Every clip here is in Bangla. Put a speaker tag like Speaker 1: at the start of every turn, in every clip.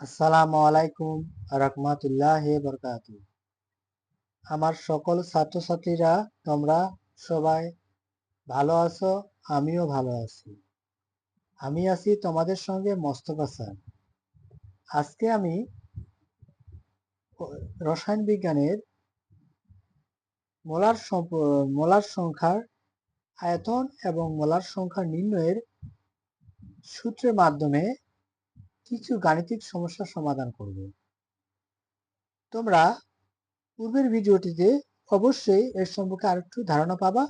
Speaker 1: আসসালামু আলাইকুম রহমতুল্লাহ বরকাত আমার সকল ছাত্রছাত্রীরা, তোমরা সবাই ভালো আছো, আমিও ভালো আছি। আমি আছি তোমাদের সঙ্গে মোস্তফা স্যার আজকে আমি রসায়ন বিজ্ঞানের মোলার মোলার সংখ্যার আয়তন এবং মোলার সংখ্যা নির্ণয়ের সূত্রের মাধ্যমে কিছু গাণিতিক সমস্যার সমাধান করব। তোমরা পূর্বের ভিডিওটিতে অবশ্যই এর সম্পর্কে আরেকটু ধারণা পাবা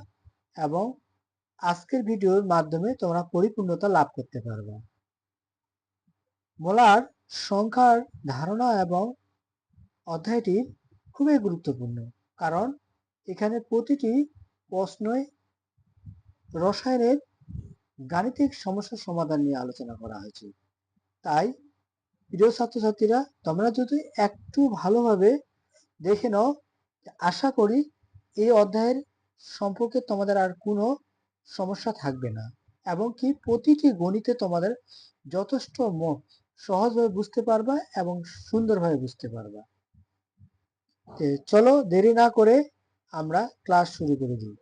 Speaker 1: এবং আজকের ভিডিওর মাধ্যমে তোমরা পরিপূর্ণতা লাভ করতে পারবে। মোলার সংখ্যার ধারণা এবং অধ্যায়টি খুবই গুরুত্বপূর্ণ কারণ এখানে প্রতিটি প্রশ্নই রসায়নের গাণিতিক সমস্যার সমাধান নিয়ে আলোচনা করা হয়েছে। তাই প্রিয় ছাত্রছাত্রীরা, তোমরা যদি একটু ভালোভাবে দেখে নাও, আশা করি এই অধ্যায়ের সম্পর্কে তোমাদের আর কোনো সমস্যা থাকবে না এবং কি প্রতিটি গণিতে তোমাদের যথেষ্ট ম- সহজভাবে বুঝতে পারবা এবং সুন্দরভাবে বুঝতে পারবা। চলো দেরি না করে আমরা ক্লাস শুরু করে দিই।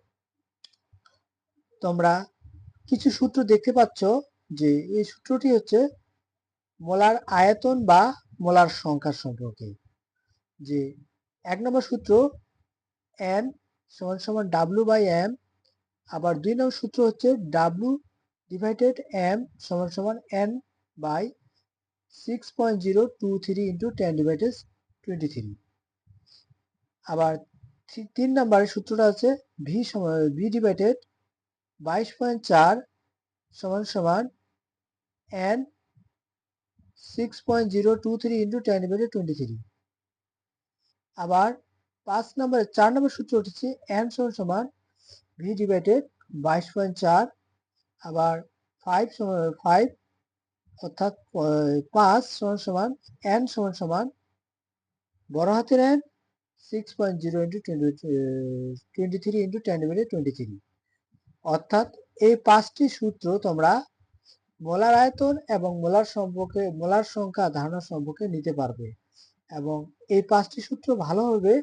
Speaker 1: তোমরা কিছু সূত্র দেখতে পাচ্ছ যে এই সূত্রটি হচ্ছে মোলার আয়তন বা মোলার সংখ্যা সম্পর্কে। যে এক নম্বর সূত্র এম সমান সমান ডাব্লু বাই এম আবার দুই নম্বর সূত্র হচ্ছে ডাব্লু ডিভাইডেড এম সমান সমান N by six point zero two three into ten divided twenty three আবার তিন নম্বরের সূত্রটা আছে ভি সমান ভি ডিভাইডেড বাইশ পয়েন্ট চার সমান সমান N six point zero two three into ten divided twenty three আবার পাঁচ নম্বর চার নম্বর সূত্র উঠেছে এন সমান সমান ভি ডিভাইডেড বাইশ পয়েন্ট চার, আবার ফাইভ ফাইভ অর্থাৎ পাঁচ সমান সমান এন সমান সমান বড় হাতের N six point zero into twenty three into ten divided twenty three অর্থাৎ এই পাঁচটি সূত্র তোমরা মোলার আয়তন এবং মোলার সম্পর্কে, মোলার সংখ্যা ধারণা সম্পর্কে নিতে পারবে। এবং এই পাঁচটি সূত্র ভালোভাবে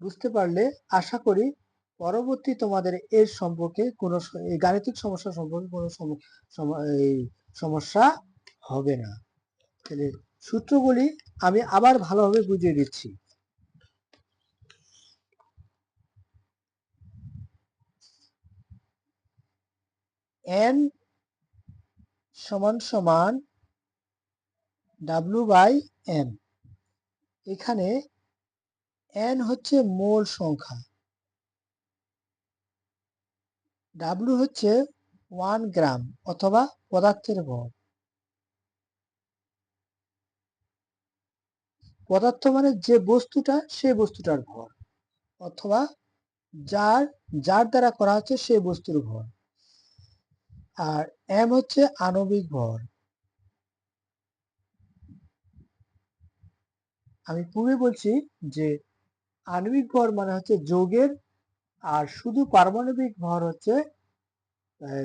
Speaker 1: বুঝতে পারলে আশা করি পরবর্তী তোমাদের এর সম্পর্কে কোনো এই গাণিতিক সমস্যা সম্পর্কে কোনো এই সমস্যা হবে না। তাহলে সূত্রগুলি আমি আবার ভালোভাবে বুঝিয়ে দিচ্ছি। এন সমান সমান ডাব্লু বাই এম এখানে এন হচ্ছে মোল সংখ্যা। ডাব্লু হচ্ছে ওয়ান গ্রাম অথবা পদার্থের ভর পদার্থ মানে যে বস্তুটা, সে বস্তুটার ভর অথবা যার যার দ্বারা করা হচ্ছে সেই বস্তুর ভর আর এম হচ্ছে আণবিক ভর। আমি পূর্বে বলছি যে আণবিক ভর মানে হচ্ছে যোগের আর শুধু পারমাণবিক ভর হচ্ছে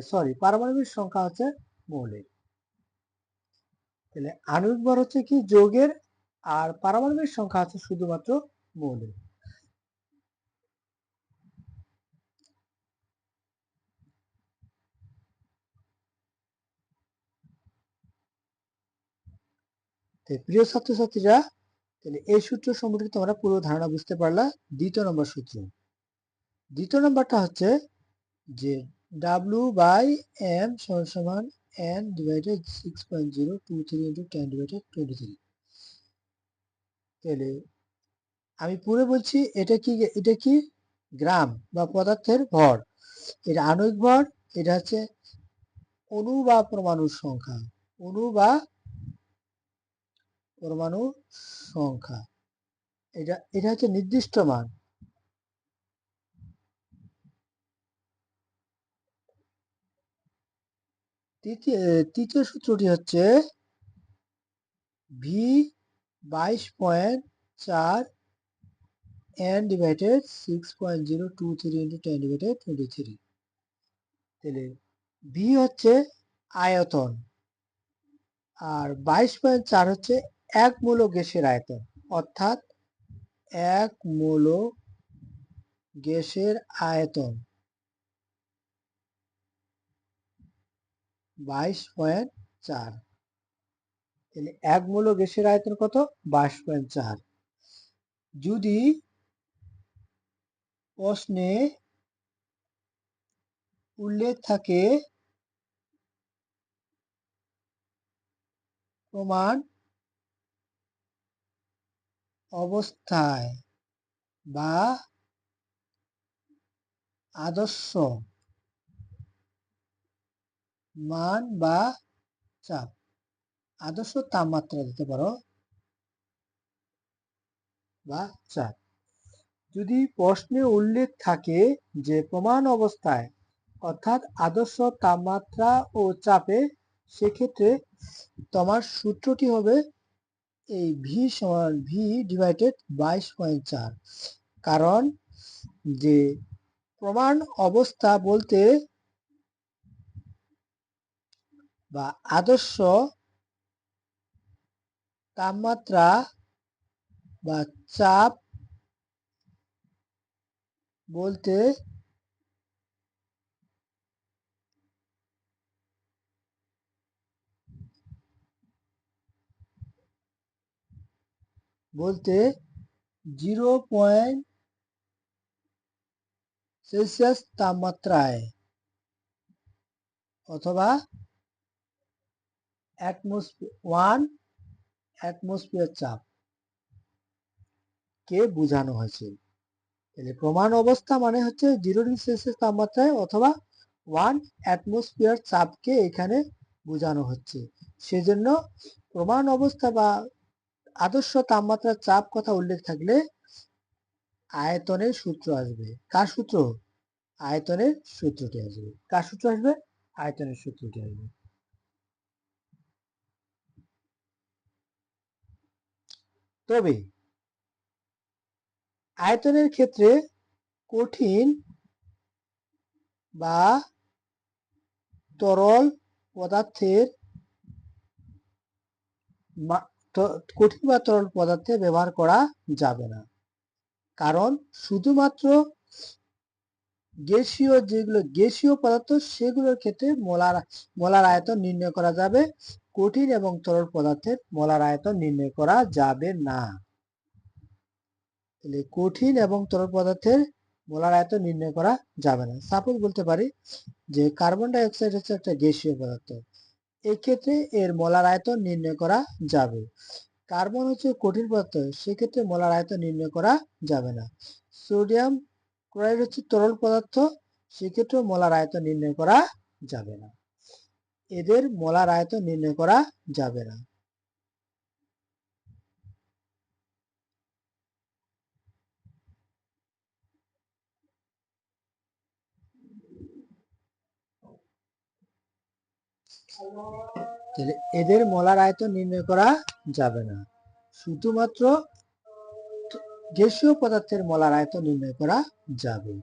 Speaker 1: সরি পারমাণবিক সংখ্যা হচ্ছে মৌলের। তাহলে আণবিক ভর হচ্ছে কি যোগের আর পারমাণবিক সংখ্যা হচ্ছে শুধুমাত্র মৌলের। প্রিয় ছাত্রছাত্রীরা, তাহলে এই সূত্র সম্পর্কে তোমরা পুরো ধারণা বুঝতে পারলা। দ্বিতীয় নম্বর সূত্র। দ্বিতীয় নম্বরটা হচ্ছে যে ডাব্লু বাই এম সমান সমান N divided six point zero two three into ten divided twenty three তাহলে আমি পুরো বলছি, এটা কি এটা কি? গ্রাম বা পদার্থের ভর। এটা আণবিক ভর, এটা হচ্ছে অণু বা পরমাণুর সংখ্যা। অণু বা পরমাণু সংখ্যা। এটা এটা হচ্ছে নির্দিষ্ট মান। তৃতীয় তৃতীয় সূত্রটি হচ্ছে ভি বাইশ পয়েন্ট চার N divided six point zero two three into ten divided twenty three তাহলে ভি হচ্ছে আয়তন আর বাইশ পয়েন্ট চার হচ্ছে এক মূল গ্যাসের আয়তন। অর্থাৎ এক মূল গ্যাসের আয়তন বাইশ পয়েন্ট চার। তাহলে এক মূল গ্যাসের আয়তন কত? বাইশ পয়েন্ট চার। যদি প্রশ্নে উল্লেখ থাকে প্রমাণ অবস্থায় বা আদর্শ মান বা চাপ। আদর্শ তাপমাত্রা দিতে পারো বা চাপ। যদি প্রশ্নে উল্লেখ থাকে যে প্রমাণ অবস্থায় অর্থাৎ আদর্শ তাপমাত্রা ও চাপে, সেক্ষেত্রে তোমার সূত্রটি হবে এই ভি সমান ভি ডিভাইডেড বাইশ পয়েন্ট চার। কারণ যে প্রমাণ অবস্থা বলতে বা আদর্শ তাপমাত্রা বা চাপ বলতে বলতে জিরো পয়েন্ট সেলসিয়াস তাপমাত্রায় অথবা ওয়ান অ্যাটমসফিয়ার চাপ কে বোঝানো হয়েছে? তাহলে প্রমাণ অবস্থা মানে হচ্ছে জিরো ডিগ্রি সেলসিয়াস তাপমাত্রায় অথবা ওয়ান অ্যাটমসফিয়ার চাপকে এখানে বোঝানো হচ্ছে। সেজন্য প্রমাণ অবস্থা বা আদর্শ তাপমাত্রার চাপ কথা উল্লেখ থাকলে আয়তনের সূত্র আসবে। কার সূত্র? আয়তনের সূত্রটি আসবে। কার সূত্র আসবে? আয়তনের সূত্রটি আসবে। তবে আয়তনের ক্ষেত্রে কঠিন বা তরল পদার্থের কঠিন বা তরল পদার্থে ব্যবহার করা যাবে না। কারণ শুধুমাত্র গ্যাসীয় যেগুলো গ্যাসীয় পদার্থ, সেগুলোর ক্ষেত্রে মোলার মোলার আয়তন নির্ণয় করা যাবে। কঠিন এবং তরল পদার্থের মোলার আয়তন নির্ণয় করা যাবে না। তাহলে কঠিন এবং তরল পদার্থের মোলার আয়তন নির্ণয় করা যাবে না। সাপোজ বলতে পারি যে কার্বন ডাই অক্সাইড হচ্ছে একটা গ্যাসীয় পদার্থ। এক্ষেত্রে এর মলার আয়তন নির্ণয় করা যাবে। কার্বন হচ্ছে কঠিন পদার্থ, সেক্ষেত্রে মলার আয়তন নির্ণয় করা যাবে না। সোডিয়াম ক্লোরাইড হচ্ছে তরল পদার্থ সেক্ষেত্রে মলার আয়তন নির্ণয় করা যাবে না। এদের মলার আয়তন নির্ণয় করা যাবে না। তাহলে এদের মলার আয়তন নির্ণয় করা যাবে না। শুধুমাত্র গ্যাসীয় পদার্থের মলার আয়ত নির্ণয় করা যাবে।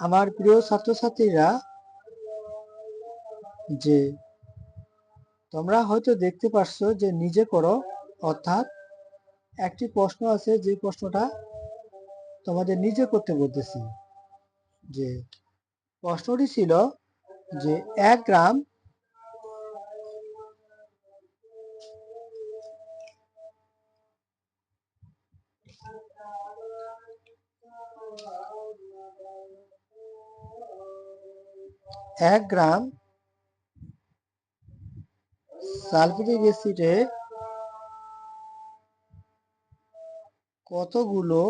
Speaker 1: আমার প্রিয় ছাত্রছাত্রীরা, যে তোমরা হয়তো দেখতে পাচ্ছ যে নিজে করো অর্থাৎ একটি প্রশ্ন আছে, যে প্রশ্নটা তোমাদের নিজে করতে বলতেছি। যে প্রশ্নটি ছিল যে এক গ্রাম এক গ্রাম সালফিউরিক অ্যাসিডে কতগুলো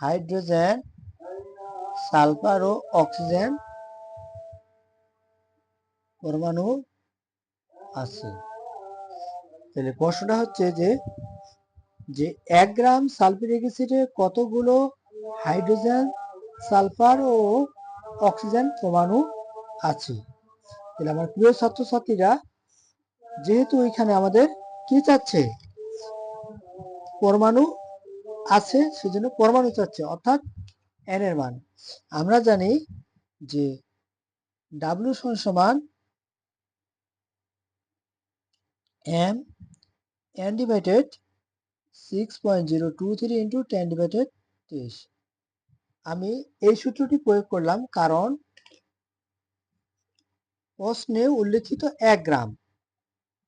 Speaker 1: হাইড্রোজেন, সালফার ও অক্সিজেন পরমাণু আছে? তাহলে প্রশ্নটা হচ্ছে যে যে এক গ্রাম সালফিউরিক অ্যাসিডে কতগুলো হাইড্রোজেন, সালফার ও অক্সিজেন পরমাণু আছে? তাহলে আমার প্রিয় ছাত্রছাত্রীরা, যেহেতু এখানে আমাদের কি চাচ্ছে? পরমাণু আছে, সেজন্য পরমাণু চাচ্ছে, অর্থাৎ এন এর মান। আমরা জানি যে ডাব্লিউ সমান M N divided six point zero two three into ten divided আমি এই সূত্রটি প্রয়োগ করলাম কারণ প্রশ্নে উল্লেখিত এক গ্রাম।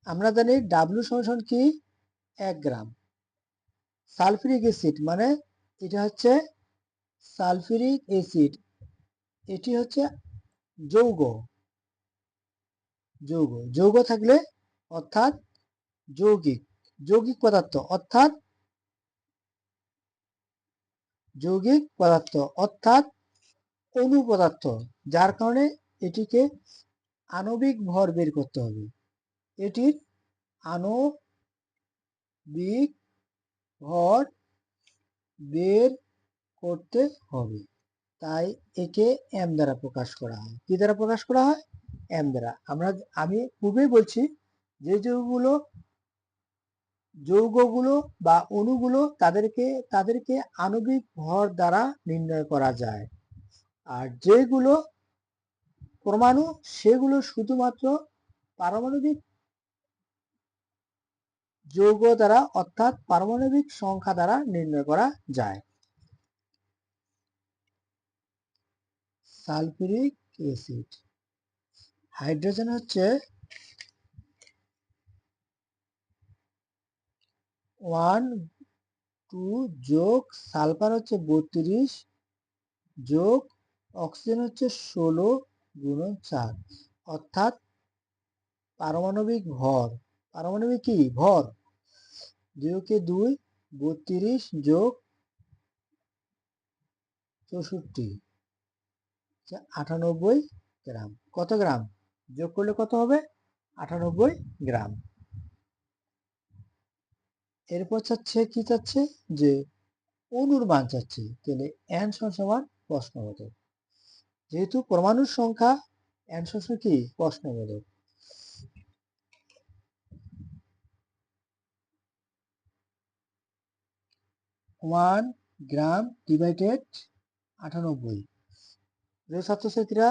Speaker 1: আমরা জানি ডাব্লিউ সমান কি? এক গ্রাম। সালফিউরিক অ্যাসিড মানে এটা হচ্ছে সালফিউরিক অ্যাসিড। এটি হচ্ছে যৌগ। যৌগ। যৌগ থাকলে অর্থাৎ যৌগিক। যৌগিক পদার্থ। অর্থাৎ যৌগিক পদার্থ, অর্থাৎ অণু পদার্থ, যার কারণে এটিকে আণবিক ভর বের করতে হবে। এটির আণবিক ভর বের করতে হবে। তাই একে এম দ্বারা প্রকাশ করা হয়। কি দ্বারা প্রকাশ করা হয়? এম দ্বারা। আমরা, আমি পূর্বেই বলছি, যে যৌগগুলো যৌগগুলো বা অণুগুলো তাদেরকে তাদেরকে আণবিক ভর দ্বারা নির্ণয় করা যায়। আর যেগুলো পরমাণু, সেগুলো শুধুমাত্র পারমাণবিক যৌগ দ্বারা অর্থাৎ পারমাণবিক সংখ্যা দ্বারা নির্ণয় করা যায়। Sulphuric acid. হাইড্রোজেন হচ্ছে ওয়ান, টু যোগ সালফার হচ্ছে বত্রিশ, যোগ অক্সিজেন হচ্ছে ষোলো গুণন চার। অর্থাৎ পারমাণবিক ভর। পারমাণবিক কি? ভর। দুইকে দুই, বত্রিশ যোগ চৌষট্টি আটানব্বই গ্রাম। কত গ্রাম? যোগ করলে কত হবে? আটানব্বই গ্রাম। এরপর চাচ্ছে, কি চাচ্ছে? যে অনুর মান চাচ্ছে। তাহলে এন সমান প্রশ্নবোধক। যেহেতু পরমাণুর সংখ্যা এন সমান কি? প্রশ্নবোধক। ওয়ান গ্রাম ডিভাইডেড আটানব্বই। ছাত্রছাত্রীরা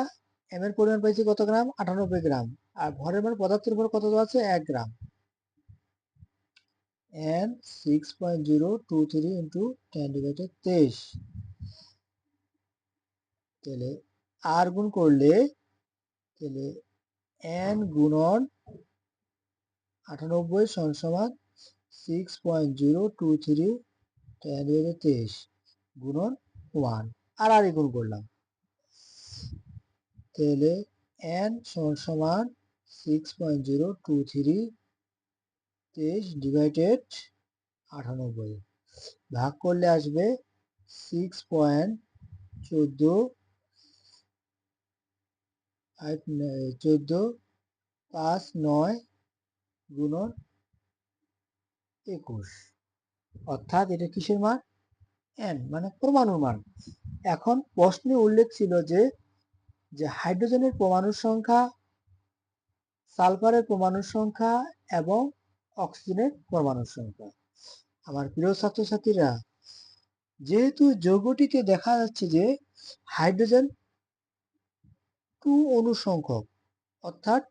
Speaker 1: এম এর পরিমাণ পাইছি কত গ্রাম? আটানব্বই গ্রাম। আর ভরের মান পদার্থের উপর কত দেওয়া আছে? এক gram. N six point zero two three into ten তেইশ তাহলে আর গুণ করলে তাহলে এন গুণন আটানব্বই সমান six point zero two three ten divided তেইশ গুণন ওয়ান আর আর গুণ করলাম। তাহলে এন সমান সমান six point zero two three তেইশ ডিভাইডেড আটানব্বই। ভাগ করলে আসবে সিক্স পয়েন্ট চোদ্দ চোদ্দ পাঁচ নয় গুণন একুশ। অর্থাৎ এটা কিসের মান? এন মানে পরমাণুর মান। এখন প্রশ্নে উল্লেখ ছিল যে যে হাইড্রোজেনের পরমাণুর সংখ্যা সালফারের পরমাণুর সংখ্যা এবং অক্সিজেনের পরমাণুর সংখ্যা। আমার প্রিয় ছাত্রছাত্রীরা, যেহেতু যৌগটিতে দেখা যাচ্ছে যে হাইড্রোজেন টু অনুসংখ্যক অর্থাৎ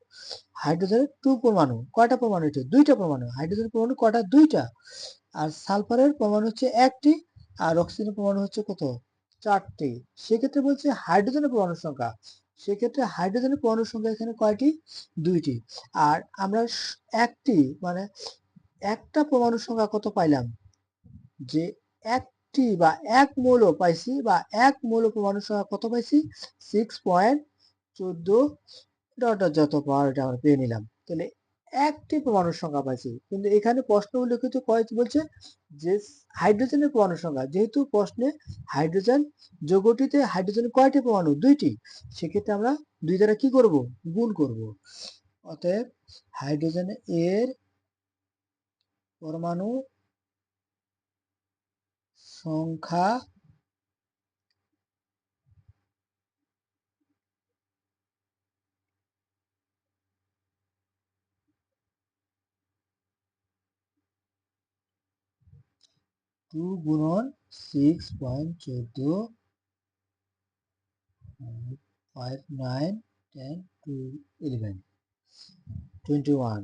Speaker 1: হাইড্রোজেনের টু পরমাণু, কয়টা পরমাণু এটা দুইটা পরমাণু হাইড্রোজেন পরমাণু কয়টা? দুইটা। আর সালফারের পরমাণু হচ্ছে একটি, আর অক্সিজেনের পরমাণু হচ্ছে কত? চারটি। সেক্ষেত্রে বলছে হাইড্রোজেনের পরমাণুর সংখ্যা। সেক্ষেত্রে হাইড্রোজেনের পরমাণুর সংখ্যা এখানে কয়টি? দুইটি। আর আমরা একটি মানে একটা পরমাণুর সংখ্যা কত পাইলাম? যে একটি বা এক মৌল পাইছি বা এক মৌল পরমাণুর সংখ্যা কত পাইছি? সিক্স পয়েন্ট চোদ্দ ডট যত পাওয়ার এটা আমরা পেয়ে নিলাম। তাহলে একটি পরমাণুর সংখ্যা পাইছি কিন্তু এখানে প্রশ্ন উল্লেখিত কয়েকটি বলছে যে হাইড্রোজেনের পরমাণুর সংখ্যা যেহেতু প্রশ্নে হাইড্রোজেন যোগটিতে হাইড্রোজেনের কয়টি পরমাণু দুইটি। সেক্ষেত্রে আমরা দুই দ্বারা কি করব? গুণ করব। অতএব হাইড্রোজেন এর পরমাণু সংখ্যা টু গুণন সিক্স পয়েন্ট চোদ্দ five nine ten two eleven twenty one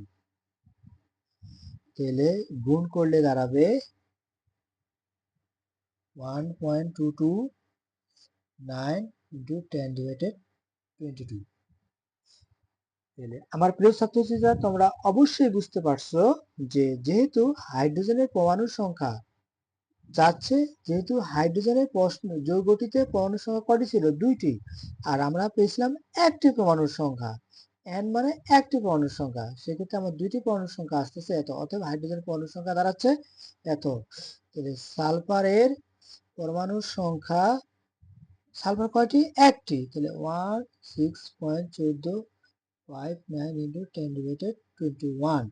Speaker 1: তাহলে গুণ করলে দাঁড়াবে one point two two nine ten divided twenty two তাহলে আমার প্রিয় ছাত্রছাত্রীরা, তোমরা অবশ্যই বুঝতে পারছ যে যেহেতু হাইড্রোজেনের পরমাণুর সংখ্যা যাচ্ছে যেহেতু হাইড্রোজেনের প্রশ্ন, যৌগটিতে পরমাণুর সংখ্যা কটি ছিল? দুইটি। আর আমরা পেয়েছিলাম একটি পরমাণুর সংখ্যা। এন মানে একটি পরমাণুর সংখ্যা। সেক্ষেত্রে আমার দুইটি পরমাণুর সংখ্যা আসতেছে এত, অতএব হাইড্রোজেনের পরমাণুর সংখ্যা দাঁড়াচ্ছে এত। তাহলে সালফারের পরমাণুর সংখ্যা, সালফার কয়টি? একটি। তাহলে ওয়ান সিক্স পয়েন্ট চোদ্দ five nine into ten twenty one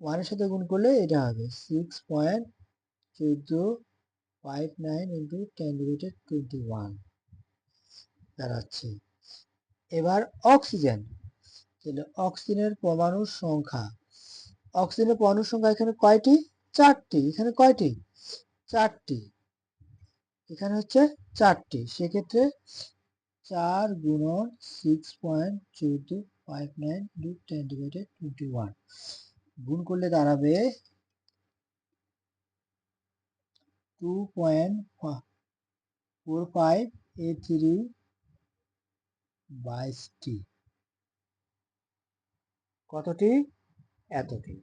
Speaker 1: ওয়ানের সাথে গুণ করলে এটা হবে সিক্স পয়েন্ট চোদ্দ five nine into ten twenty one দাঁড়াচ্ছে। এবার অক্সিজেন তাহলে অক্সিজেনের পরমাণুর সংখ্যা। অক্সিজেনের পরমাণুর সংখ্যা এখানে কয়টি? চারটি। এখানে কয়টি? চারটি। এখানে হচ্ছে চারটি। সেক্ষেত্রে চার গুণন সিক্স পয়েন্ট চোদ্দ five nine into ten divided twenty one গুণ করলে দাঁড়াবে two point four five a three বাইশটি কতটি? এতটি।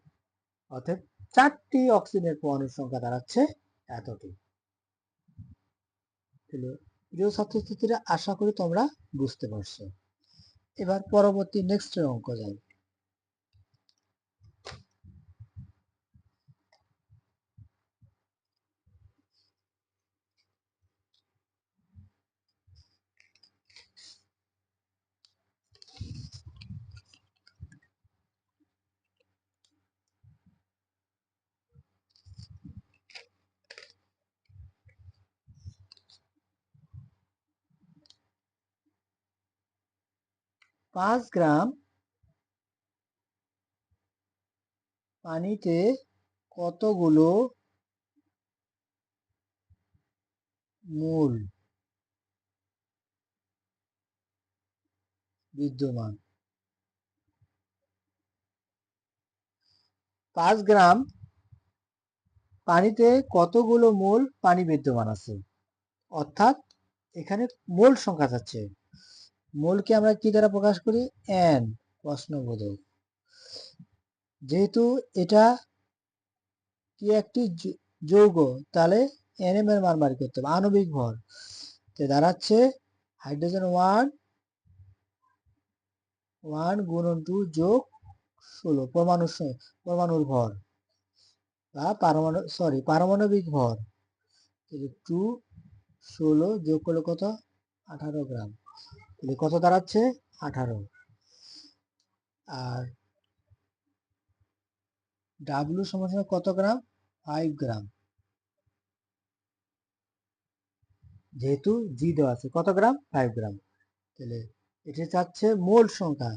Speaker 1: অর্থাৎ চারটি অক্সিজেনের পরমাণুর সংখ্যা দাঁড়াচ্ছে এতটি। প্রিয় ছাত্রছাত্রীরা, আশা করি তোমরা বুঝতে পারছ। এবার পরবর্তী নেক্সট অঙ্ক যাই। পাঁচ গ্রাম পানিতে কতগুলো মূল বিদ্যমান? পাঁচ গ্রাম পানিতে কতগুলো মোল পানি বিদ্যমান আছে? অর্থাৎ এখানে মোল সংখ্যা যাচ্ছে। মোলকে আমরা কি দ্বারা প্রকাশ করি? এন, প্রশ্নবোধক। যেহেতু এটা কি একটি যৌগ, তাহলে এন এম এর বাড়ি করতে হবে। আণবিক ভর। তো দাঁড়াচ্ছে হাইড্রোজেন ওয়ান ওয়ান গুণন টু যোগ ষোলো পরমাণু পরমাণুর ভর। বা পারমাণু সরি পারমাণবিক ভর। টু ষোলো যোগ করলে কত? আঠারো গ্রাম। তাহলে কত দাঁড়াচ্ছে? আঠারো। আর ডাব্লু সমান কত গ্রাম? Five gram. যেহেতু জি দেওয়া আছে, কত গ্রাম? Five gram. তাহলে এটা চাচ্ছে মোল সংখ্যা।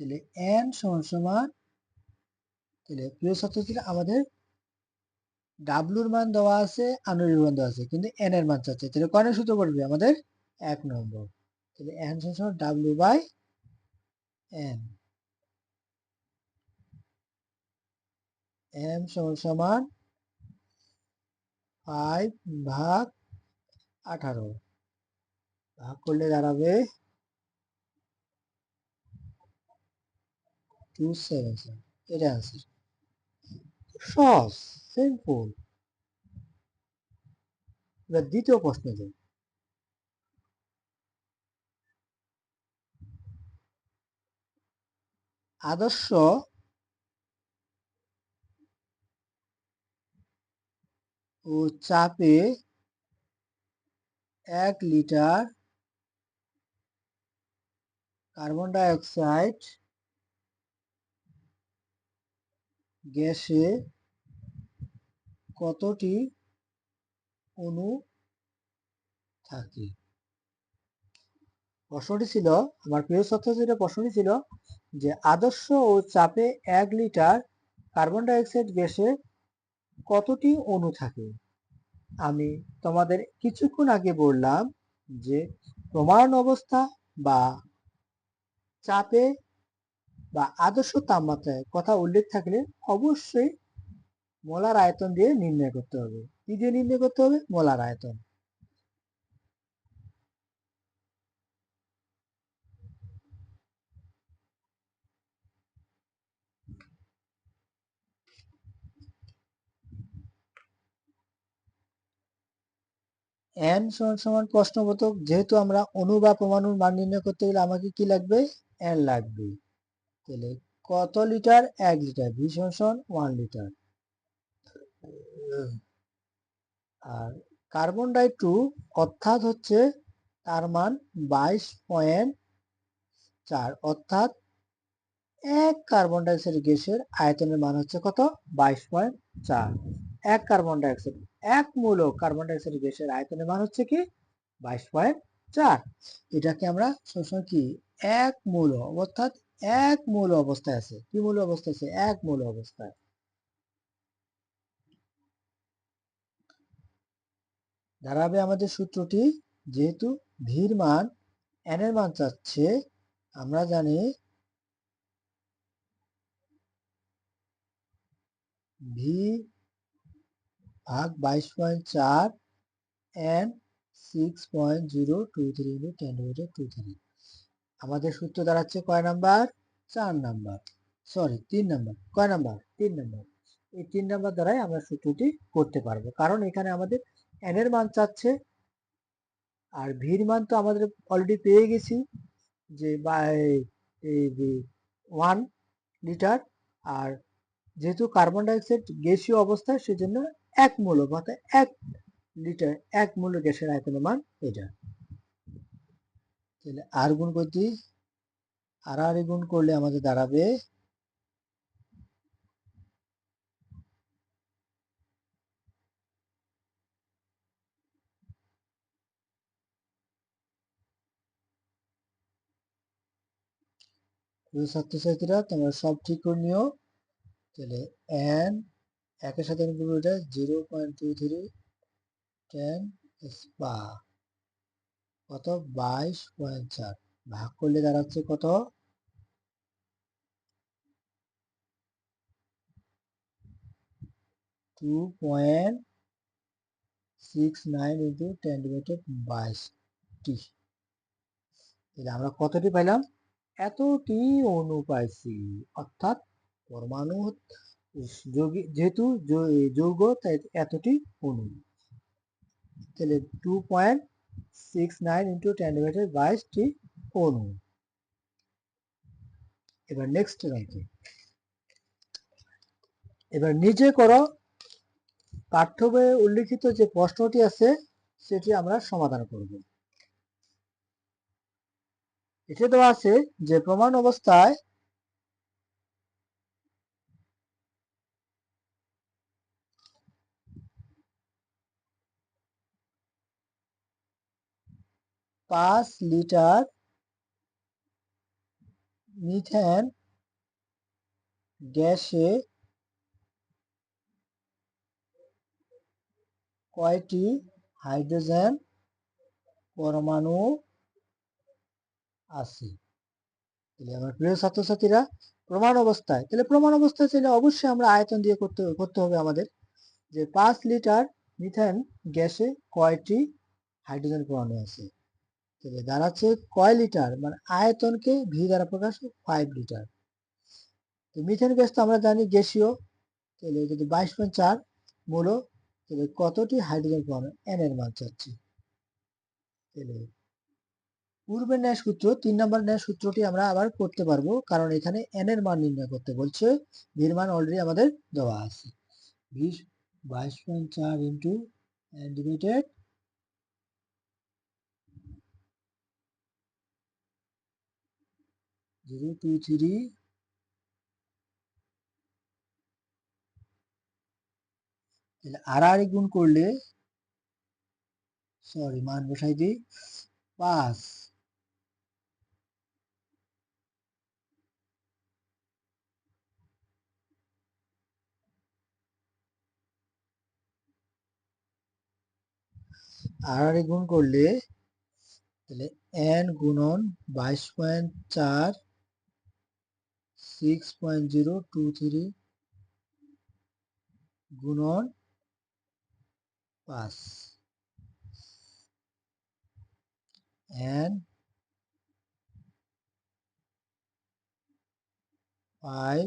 Speaker 1: তাহলে এন সমান সমান, তাহলে প্রিয় ছাত্রছাত্রীরা, আমাদের ডাব্লুর মান দেওয়া আছে আনুরিক মান দেওয়া আছে, কিন্তু এন এর মান চাচ্ছে। তাহলে কয়টা সূত্র করবে আমাদের এক নম্বর। তাহলে এন সমান ডাব্লু বাই এন এম সমান সমান ফাইভ ভাগ আঠারো। ভাগ করলে দাঁড়াবে টু সেভেন সেভেন এটা আনসার সহজ সিম্পল এবার দ্বিতীয় প্রশ্ন দিন আদর্শ ও চাপে এক লিটার কার্বন ডাইঅক্সাইড গ্যাসে কতটি অণু থাকে? প্রশ্নটি ছিল, আমার প্রিয় ছাত্রছাত্রীরা প্রশ্নটি ছিল যে আদর্শ ও চাপে এক লিটার কার্বন ডাইঅক্সাইড গ্যাসে কতটি অণু থাকে? আমি তোমাদের কিছুক্ষণ আগে বললাম যে প্রমাণ অবস্থা বা চাপে বা আদর্শ তাপমাত্রায় কথা উল্লেখ থাকলে অবশ্যই মোলার আয়তন দিয়ে নির্ণয় করতে হবে। কি দিয়ে নির্ণয় করতে হবে? মোলার আয়তন। এন সমান সমান প্রশ্নবোধক যেহেতু আমরা অনু বা পরমাণুর মান নির্ণয় করতে গেলে আমাকে কি লাগবে? এন লাগবে। তাহলে কত লিটার? এক লিটার। ভি সমান ওয়ান লিটার। আর কার্বন ডাই টু অর্থাৎ হচ্ছে তার মান বাইশ পয়েন্ট চার। অর্থাৎ এক কার্বন ডাইঅক্সাইড গ্যাসের আয়তনের মান হচ্ছে কত? বাইশ পয়েন্ট চার। এক কার্বন ডাইঅক্সাইড এক মূল কার্বন ডাইঅক্সাইড গ্যাসের আয়তনের মান হচ্ছে কি? বাইশ পয়েন্ট চার। এটাকে আমরা সবসময় কি? এক মূল, অর্থাৎ এক মূল অবস্থায় আছে। কি মূল অবস্থায় আছে? এক মূল অবস্থায়। দাঁড়াবে আমাদের সূত্রটি, যেহেতু ভির মান এন এর মান চাচ্ছে, আমরা জানি ভি ভাগ বাইশ পয়েন্ট চার N six point zero two three into ten divided two three আমাদের সূত্র দাঁড়াচ্ছে কয় নাম্বার চার নাম্বার সরি তিন নাম্বার কয় নাম্বার তিন নাম্বার এই তিন নাম্বার দ্বারাই আমরা সূত্রটি করতে পারব। কারণ এখানে আমাদের এন এর মান চাচ্ছে, আর ভির মান তো আমাদের অলরেডি পেয়ে গেছি যে বাই ওয়ান লিটার আর যেহেতু কার্বন ডাইঅক্সাইড গ্যাসীয় অবস্থায় সেজন্য এক মূল অর্থাৎ এক লিটার, এক মূল গ্যাসের আয়তনের মান এটা। তাহলে আর গুণ করতে আর আর গুণ করলে আমাদের দাঁড়াবে ছাত্রছাত্রীরা তোমরা সব ঠিক করে নিও। তাহলে এন একের সাথে গুণ এটা zero point two three ten spa কত? বাইশ পয়েন্ট চার। ভাগ করলে দাঁড়াচ্ছে কত? Two point six nine into ten divided বাইশ টি তাহলে আমরা কতটি পাইলাম? এতটি অণু পাইছি অর্থাৎ পরমাণু যেহেতু যৌগ, তাই এতটি অণু তাহলে two point six nine into ten divided বাইশটি অণু এবার নেক্সট রাখি এবার নিজে করো, পাঠ্য বইয়ে উল্লিখিত যে প্রশ্নটি আছে, সেটি আমরা সমাধান করব। এটি দেওয়া আছে যে প্রমাণ অবস্থায় পাঁচ লিটার মিথেন গ্যাসে কয়টি হাইড্রোজেন পরমাণু আছে? তাহলে আমার প্রিয় ছাত্রছাত্রীরা, প্রমাণ অবস্থায়, তাহলে প্রমাণ অবস্থায় ছিল অবশ্যই আমরা আয়তন দিয়ে করতে করতে হবে আমাদের যে পাঁচ লিটার মিথেন গ্যাসে কয়টি হাইড্রোজেন পরমাণু আছে? তাহলে দাঁড়াচ্ছে কয় লিটার? মানে আয়তনকে ভি দ্বারা প্রকাশ ফাইভ লিটার। তো মিথেন গ্যাস তো আমরা জানি গ্যাসীয়। তাহলে যদি বাইশ পয়েন্ট চার মূল, তাহলে কতটি হাইড্রোজেন পরমাণু এন এর মান চাচ্ছি? তাহলে পূর্বের ন্যায় সূত্র, তিন নম্বর ন্যায় সূত্রটি আমরা আবার করতে পারব, কারণ এখানে এন এর মান নির্ণয় করতে বলছে। ভির মান অলরেডি আমাদের দেওয়া আছে। বিশ, বাইশ পয়েন্ট চার into divided zero two three তাহলে আর গুণ করলে সরি মান বসাই দিই, পাঁচ। আর গুণ করলে, তাহলে এন গুণন বাইশ পয়েন্ট চার six point zero two three গুণন পাঁচ এন ফাইভ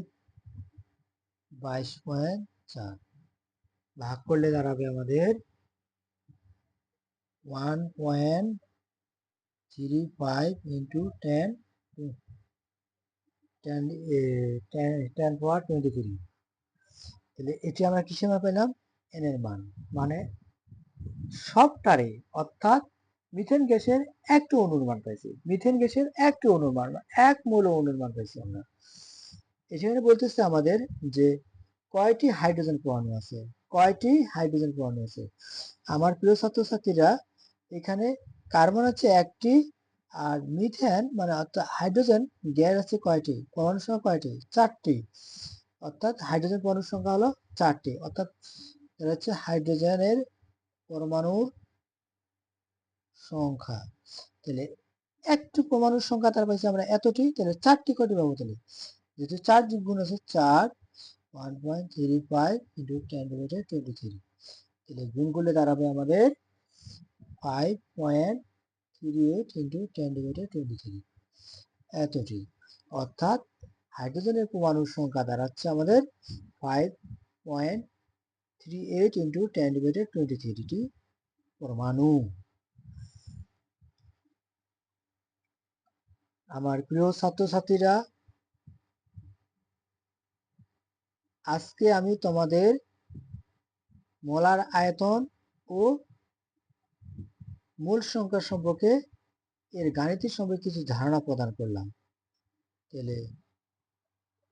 Speaker 1: বাইশ পয়েন্ট চার। ভাগ করলে দাঁড়াবে আমাদের one point three five into ten ten ten power twenty three তাহলে এটি আমরা মান পেলাম? এন এর মান। মানে সবটারে অর্থাৎ মিথেন গ্যাসের একটু অণুর মান পাইছি। মিথেন গ্যাসের একটু অণুর মান, এক মূল অণুর মান পাইছি আমরা। এখানে বলতেছে আমাদের যে কয়টি হাইড্রোজেন পরমাণু আছে? কয়টি হাইড্রোজেন পরমাণু আছে? আমার প্রিয় ছাত্রছাত্রীরা, এখানে কার্বন হচ্ছে একটি আর মিথেন মানে অর্থাৎ হাইড্রোজেন গ্যাস আছে কয়টি? পরমাণু সংখ্যা কয়টি? চারটি। অর্থাৎ হাইড্রোজেন পরমাণুর সংখ্যা হলো চারটি। অর্থাৎ এটা হচ্ছে হাইড্রোজেনের পরমাণুর সংখ্যা। তাহলে একটু পরমাণুর সংখ্যা তার পাশে আমরা এতটি, তাহলে চারটি কয়টি পাবো তাহলে? যেহেতু চার গুণ আছে চার one point three five into ten twenty three তাহলে গুণ করলে দাঁড়াবে আমাদের five point three into ten divided twenty three এতটি। অর্থাৎ হাইড্রোজেনের পরমাণুর সংখ্যা দাঁড়াচ্ছে আমাদের five point three eight into ten twenty thirty পরমাণু। আমার প্রিয় ছাত্রছাত্রীরা, আজকে আমি তোমাদের মোলার আয়তন ও মূল সংখ্যা সম্পর্কে এর গাণিতিক সম্পর্কে কিছু ধারণা প্রদান করলাম। তাহলে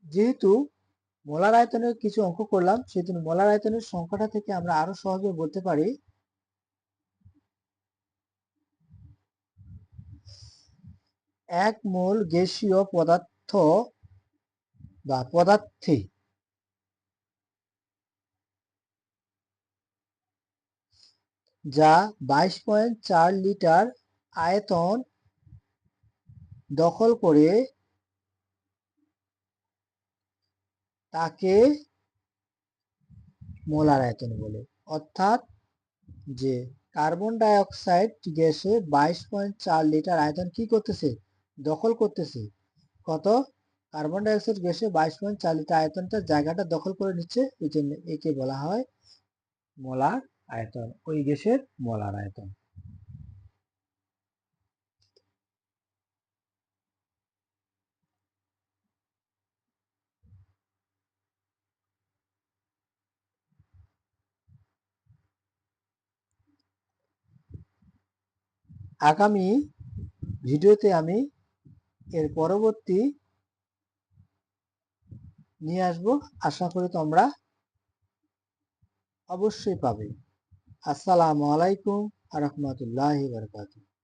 Speaker 1: যেহেতু মোলার আয়তনের কিছু অঙ্ক করলাম, সেহেতু মোলার আয়তনের সংখ্যাটা থেকে আমরা আরও সহজে বলতে পারি। এক মোল গ্যাসীয় পদার্থ বা পদার্থে যা বাইশ পয়েন্ট চার লিটার আয়তন দখল করে তাকে মোলার আয়তন বলে। অর্থাৎ যে কার্বন ডাইঅক্সাইড গ্যাসে বাইশ পয়েন্ট চার লিটার আয়তন কি করতেছে? দখল করতেছে। কত? কার্বন ডাইঅক্সাইড গ্যাসে বাইশ পয়েন্ট চার লিটার আয়তনটা জায়গাটা দখল করে নিচ্ছে। এই জন্য একে বলা হয় মোলার আয়তন, ওই গ্যাসের মোলার আয়তন। আগামী ভিডিওতে আমি এর পরবর্তী নিয়ে আসব। আশা করি তোমরা অবশ্যই পাবে। আসসালামু আলাইকুম আ রহমতুল্লাহ বারকাতুহ।